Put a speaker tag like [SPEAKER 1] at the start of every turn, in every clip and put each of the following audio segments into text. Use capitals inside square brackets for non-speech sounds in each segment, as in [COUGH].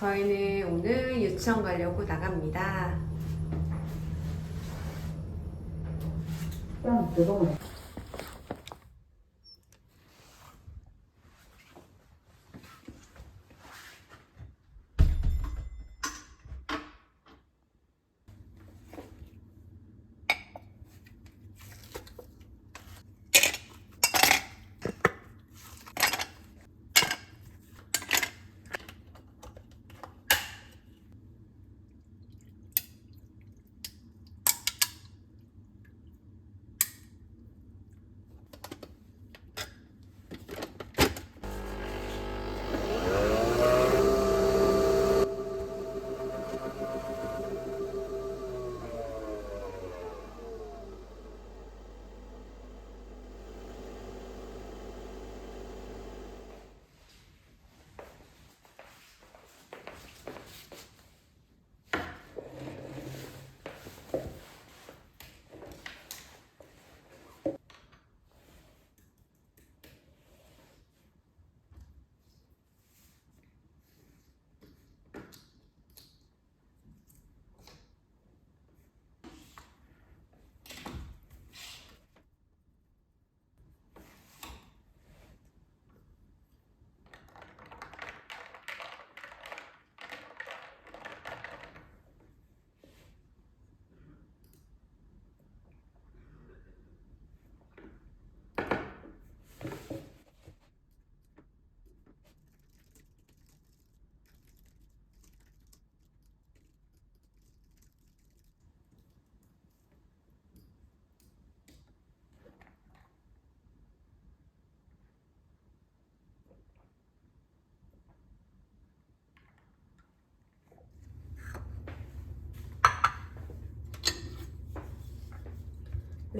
[SPEAKER 1] 저희는 오늘 유치원 가려고 나갑니다.
[SPEAKER 2] 야, 죄송해.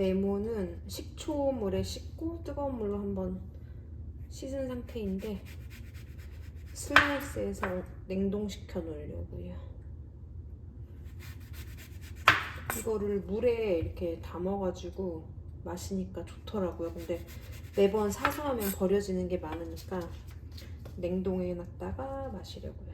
[SPEAKER 1] 레몬은 식초물에 씻고 뜨거운 물로 한번 씻은 상태인데 슬라이스해서 냉동시켜 놓으려고요. 이거를 물에 이렇게 담아가지고 마시니까 좋더라고요. 근데 매번 사서 하면 버려지는 게 많으니까 냉동해 놨다가 마시려고요.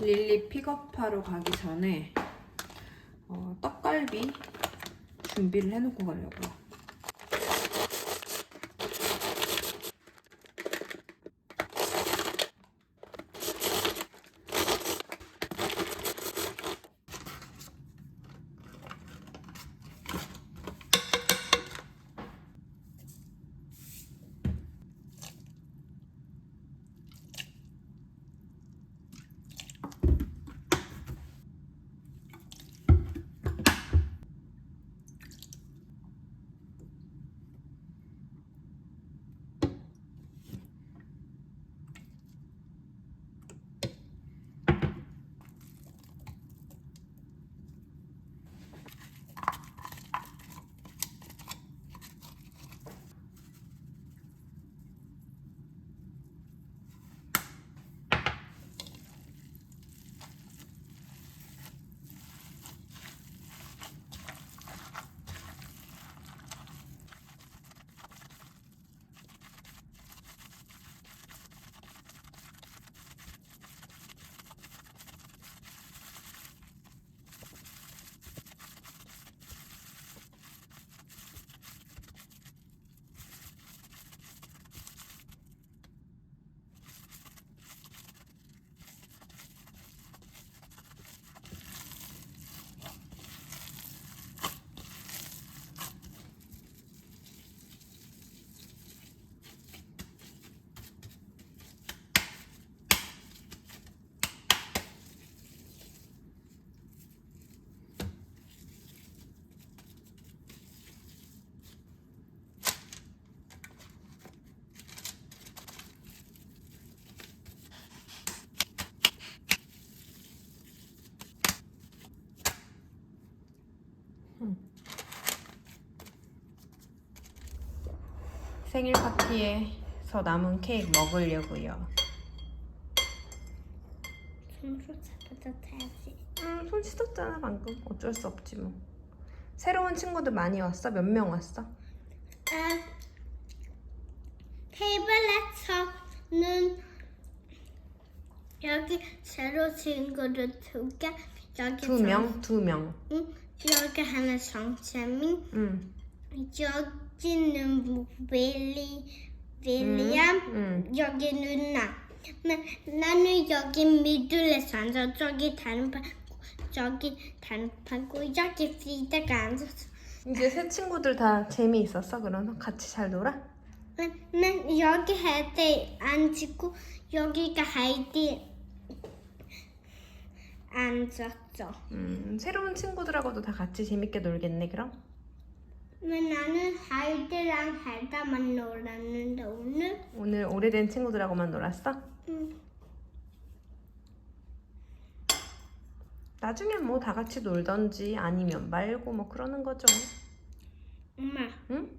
[SPEAKER 1] 릴리 픽업하러 가기 전에 어, 떡갈비 준비를 해놓고 가려고요. 생일 파티에서 남은 케이크 먹으려고요.
[SPEAKER 2] 손으로 잡아줘야지.
[SPEAKER 1] 음, 손 씻었잖아 방금. 어쩔 수 없지 뭐. 새로운 친구들 많이 왔어? 몇 명 왔어?
[SPEAKER 2] 아, 테이블에서는 여기 새로 친구들 두 개, 여기
[SPEAKER 1] 두 명? 두 명.
[SPEAKER 2] 응, 여기 하나 정채민,
[SPEAKER 1] 응.
[SPEAKER 2] 여기는 뭐 윌리, 윌리엄,
[SPEAKER 1] 응.
[SPEAKER 2] 여기 누나. 나, 나 는 여기 미들에서 앉아 저기 단판, 저기 단판고 여기 피다가 앉았어.
[SPEAKER 1] 이제 새 친구들 다 재미있었어? 그럼 같이 잘 놀아?
[SPEAKER 2] 난, 난 여기 헤드 앉고 여기가 하이디 앉았죠.
[SPEAKER 1] 음, 새로운 친구들하고도 다 같이 재밌게 놀겠네 그럼?
[SPEAKER 2] 나는 하이드랑 헤다만 놀았는데 오늘
[SPEAKER 1] 오늘 오래된 친구들하고만 놀았어?
[SPEAKER 2] 음,
[SPEAKER 1] 나중엔 뭐다 같이 놀던지 아니면 말고 뭐 그러는 거죠.
[SPEAKER 2] 엄마
[SPEAKER 1] 응?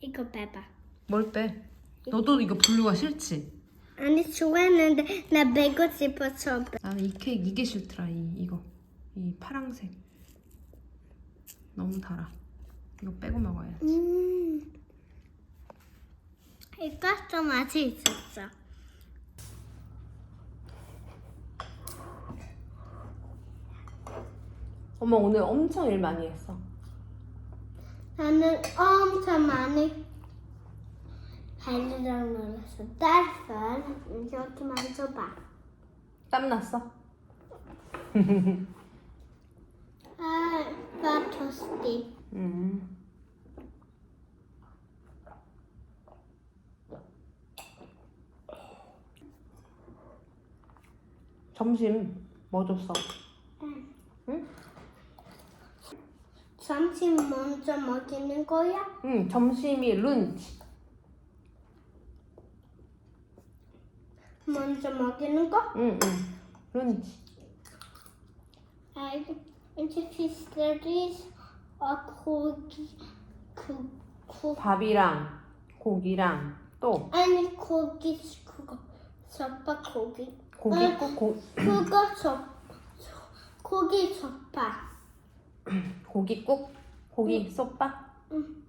[SPEAKER 2] 이거 봐봐.
[SPEAKER 1] 뭘 빼? 너도 이거 블루가 싫지?
[SPEAKER 2] 아니 좋아했는데 나 빼고 싶어서
[SPEAKER 1] 나는 이 케이크 이게 싫더라 이 이거 이 파랑색 너무 달아. 이거 빼고 먹어야. 지
[SPEAKER 2] 음 이것도 맛이 있었어.
[SPEAKER 1] 엄마 오늘 엄청 일 많이 했어.
[SPEAKER 2] 나는 엄청 많이 하이드랑 놀았어. 딸은 여기 만져봐.
[SPEAKER 1] 땀 났어?
[SPEAKER 2] 아, 나 토스티.
[SPEAKER 1] 음. 점심 뭐 줬어? 응?
[SPEAKER 2] 점심 먼저 먹이는 거야?
[SPEAKER 1] 응, 점심이 lunch.
[SPEAKER 2] 먼저 먹이는 거?
[SPEAKER 1] 응, 응. lunch.
[SPEAKER 2] 아, 이제 피 어 고기 그 고,
[SPEAKER 1] 밥이랑 고기랑 또
[SPEAKER 2] 아니 고기 그거 젓밥 고기
[SPEAKER 1] 고기국 고,
[SPEAKER 2] 그거 젓 고기 젓밥
[SPEAKER 1] 고기국 [CLEARS THROAT] 고기 솥밥.
[SPEAKER 2] 응.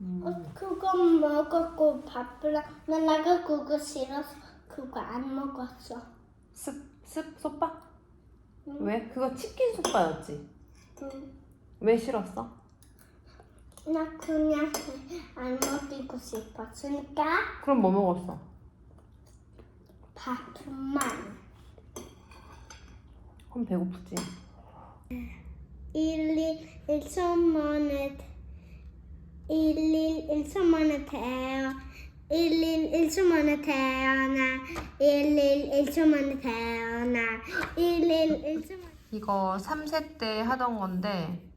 [SPEAKER 1] 음.
[SPEAKER 2] 어, 그거 먹었고 밥이랑 나 나가 그거 싫어서 그거 안 먹었어.
[SPEAKER 1] 습, 습 솥밥?
[SPEAKER 2] 응.
[SPEAKER 1] 왜? 그거 치킨 솥밥이었지.
[SPEAKER 2] 응.
[SPEAKER 1] 왜 싫었어?
[SPEAKER 2] 나 그냥 안 먹이고 싶었으니까
[SPEAKER 1] 그럼 뭐 먹었어?
[SPEAKER 2] 밥만.
[SPEAKER 1] 그럼 배고프지.
[SPEAKER 2] 1일 1초 만에 1일 1초 만에 태어 1일 1초 만에 태어나 1일 1초 만에 태어나 1일 1초 만에
[SPEAKER 1] 이거 3세 때 하던 건데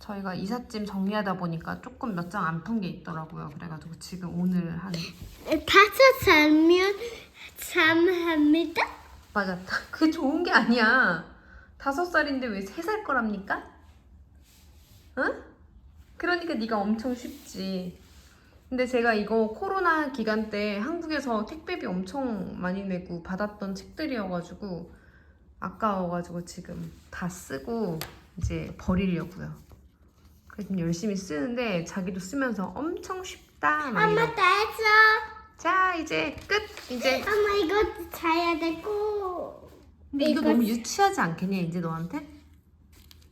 [SPEAKER 1] 저희가 이삿짐 정리하다 보니까 조금 몇 장 안 푼 게 있더라고요. 그래가지고 지금 오늘 한
[SPEAKER 2] 다섯 살면 참합니다.
[SPEAKER 1] 맞아. 그 좋은 게 아니야. 다섯 살인데 왜 세 살 거랍니까? 응? 그러니까 네가 엄청 쉽지. 근데 제가 이거 코로나 기간 때 한국에서 택배비 엄청 많이 내고 받았던 책들이어가지고 아까워가지고 지금 다 쓰고 이제 버리려고요. 그래서 좀 열심히 쓰는데 자기도 쓰면서 엄청 쉽다. 막
[SPEAKER 2] 엄마 다 했어.
[SPEAKER 1] 자 이제 끝. 이제
[SPEAKER 2] 엄마 이거 자야 되고.
[SPEAKER 1] 근데 이거 너무 유치하지 않겠냐 이제 너한테?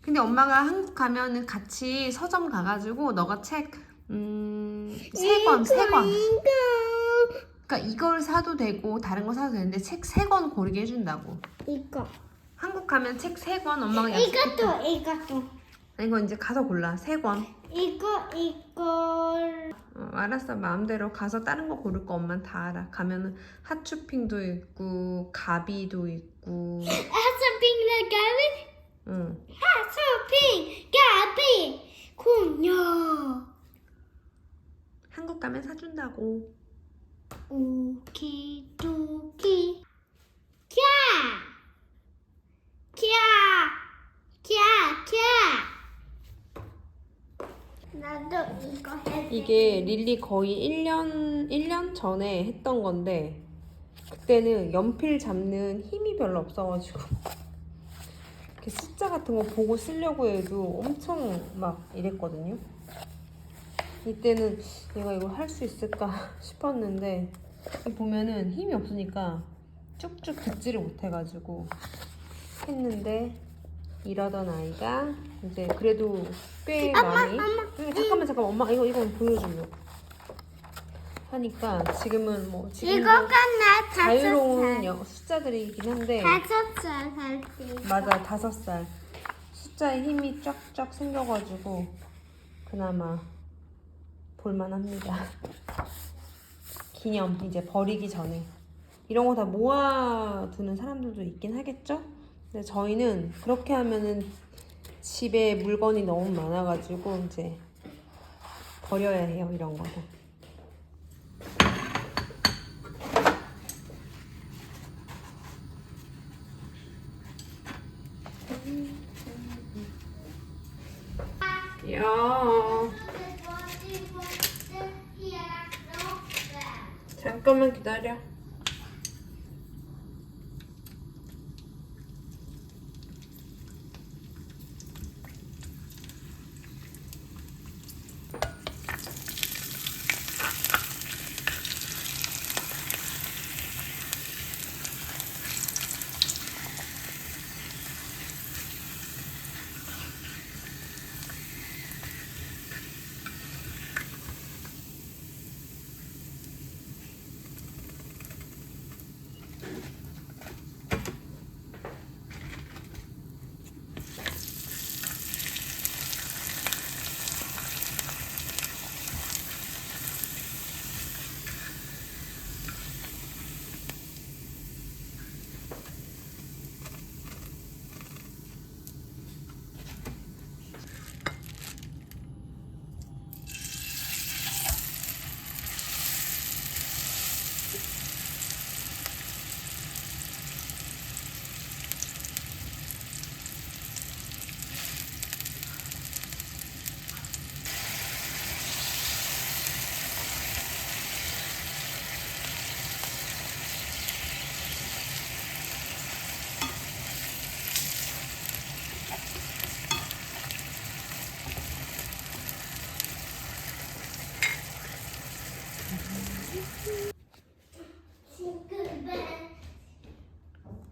[SPEAKER 1] 근데 엄마가 한국 가면은 같이 서점 가가지고 너가 책 음, 세 권, 세 권.
[SPEAKER 2] 이거.
[SPEAKER 1] 그러니까 이걸 사도 되고 다른 거 사도 되는데 책 세 권 고르게 해준다고.
[SPEAKER 2] 이거.
[SPEAKER 1] 한국 가면 책 세 권 엄마가 약속했다.
[SPEAKER 2] 이것도 이것도.
[SPEAKER 1] 이거 이제 가서 골라 세 권.
[SPEAKER 2] 이거 이걸.
[SPEAKER 1] 어, 알았어 마음대로 가서 다른 거 고를 거 엄마는 다 알아. 가면은 핫쇼핑도 있고 가비도 있고.
[SPEAKER 2] 아서핑 나가리.
[SPEAKER 1] 응.
[SPEAKER 2] 아서핑 가비 공룡.
[SPEAKER 1] 한국 가면 사준다고.
[SPEAKER 2] 오키도키 캬! 캬! 캬! 캬! 나도 이거 해.
[SPEAKER 1] 이게 릴리 거의 1년 1년 전에 했던 건데 그때는 연필 잡는 힘이 별로 없어가지고 [LAUGHS] 이렇게 숫자 같은 거 보고 쓰려고 해도 엄청 막 이랬거든요. 이때는 내가 이걸 할 수 있을까 [LAUGHS] 싶었는데 보면은 힘이 없으니까 쭉쭉 듣지를 못해가지고 했는데 일하던 아이가 이제 그래도 꽤 많이 응, 잠깐만 잠깐만. 엄마 이거 이거 보여주려고 하니까 지금은 뭐 지금
[SPEAKER 2] 이거가 나
[SPEAKER 1] 자유로운
[SPEAKER 2] 살.
[SPEAKER 1] 여- 숫자들이긴 한데
[SPEAKER 2] 다섯 살할 때.
[SPEAKER 1] 맞아 다섯 살. 숫자에 힘이 쫙쫙 생겨가지고 그나마 볼만합니다. 기념 이제 버리기 전에. 이런 거 다 모아두는 사람들도 있긴 하겠죠 근데 저희는 그렇게 하면은 집에 물건이 너무 많아가지고 이제 버려야 해요 이런 야. 잠깐만 기다려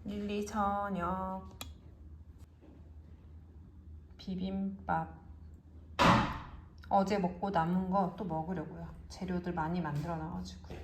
[SPEAKER 1] 릴리 저녁. 비빔밥. 어제 먹고 남은 거 또 먹으려고요. 재료들 많이 만들어 놔가지고